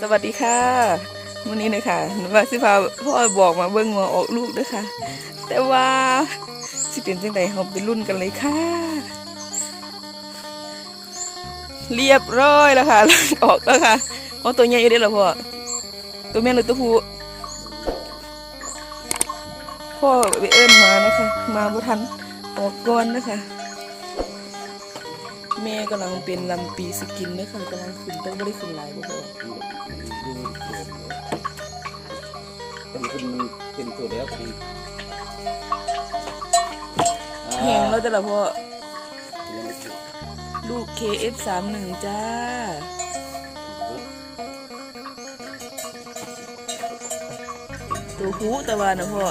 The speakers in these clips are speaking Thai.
สวัสดีค่ะวันนี้นะคะหนูว่าสิพาพ่อบอกมาเบิ้งงัวออกลูกด้วยค่ะแต่ว่าสิเป็นจังไดเราไปรุ่นกันเลยค่ะ เรียบร้อยแล้วค่ะออกแล้วค่ะเอาตัวใหญ่อยู่ได้หรอพ่อตัวแม่หรือตัวผู้พ่อไปเอิ้นมานะคะ มาบ่ทันออกก่อนนะคะ แม่กำลังเป็นลำปีสกินนะคะกำลังขึ้นต้องไม่ได้ขึ้นหลายบ่พ่เป็นคุณเป็นตัวเดียวกันแหงแล้วแต่ละพ่อลูก KF31 จ้าตัวหูต่ว่านะพ่อ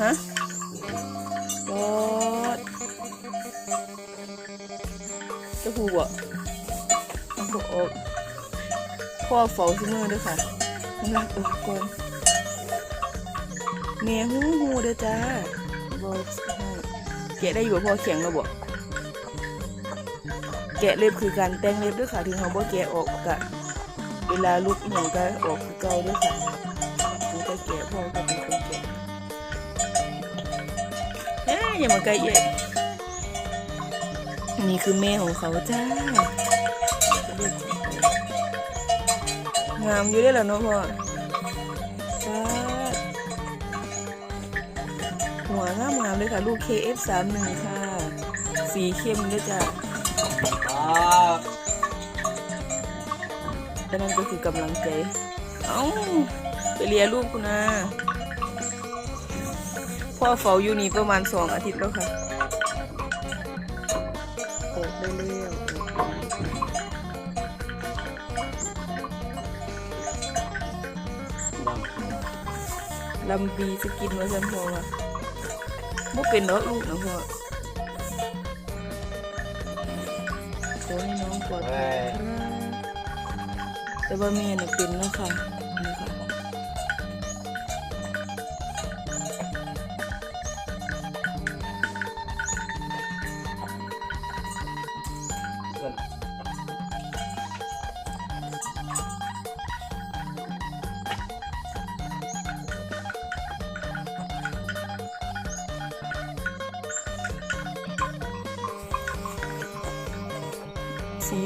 ฮะบอด ตัวหูอะเอาพ่อออกพ่อเฝ้าซิมือด้วยค่ะงักออกก่อนเมียหูหูเด้อจ้าบอกแกะได้อยู่บ่พ่อเขียงแล้วบ่แกะเล็บคือการแต่งเล็บด้วยค่ะถึงเขาบ่แกะออกกะเวลาลุกอหย่างก็ออกคือเก่าด้วยค่ะมันก็แกะพ่อก็เป็นคนแกะเอ้ยอย่ามาใกล้เย่ นี่คือแม่ของเขาจ้างามอยู่ได้แล้วเนาะพ่อจ้าหัวงามงามๆเลยค่ะ ลูก KF31 ค่ะ สีเข้มด้วยจ้ะอ่าแต่นั่นก็คือกำลังใจ เอ้า ไปเลียลูกคุณนะ พ่อเฝ้าอยู่นี่ประมาณสองอาทิตย์แล้วค่ะออก ได้แล้วลำปีจะกินมาสันพอว่ะบ่เป็นเนาะลูกนะพ่อขอให้น้องปลอดภัยครับแต่ว่าแม่น่ะเป็นแล้วค่ะนี่ค่ะ สี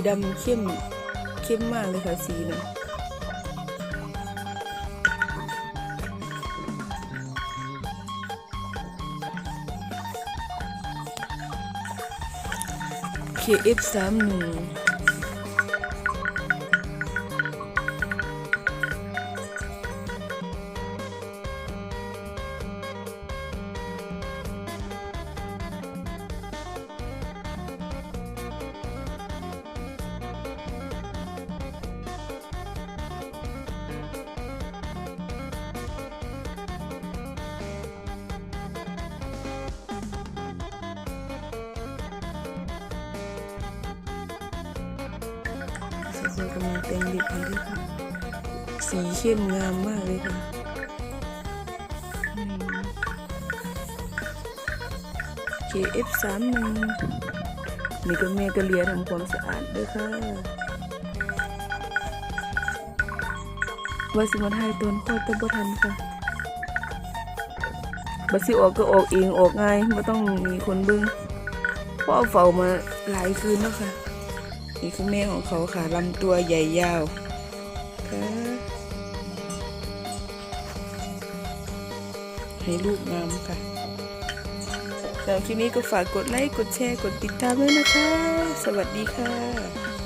ดำเข้มเข้มมากเลยค่ะสีเนี่ยะเค เอฟสามหนึ่งสวยๆกำลังเต็มดิบเลยด้วยค่ะ สีเข้มงามมากเลยค่ะเคเอฟสามหนึ่งนี่ก็แม่ก็เลียทำความสะอาดด้วยค่ะว่าสิมาถ่ายตอนคลอดแตบ่ทันค่ะบัสิออกก็ออกเองออกง่ายไม่ต้องมีคนเบิ้งเพราะเอาเฝ้ามาหลายคืนแล้วค่ะ นี่คือแม่ของเขาค่ะลำตัวใหญ่ยาวค่ะให้ลูกงามค่ะสำหรับคลิปนี้ก็ฝากกดไลค์ กดแชร์ กดติดตามด้วยนะคะ สวัสดีค่ะ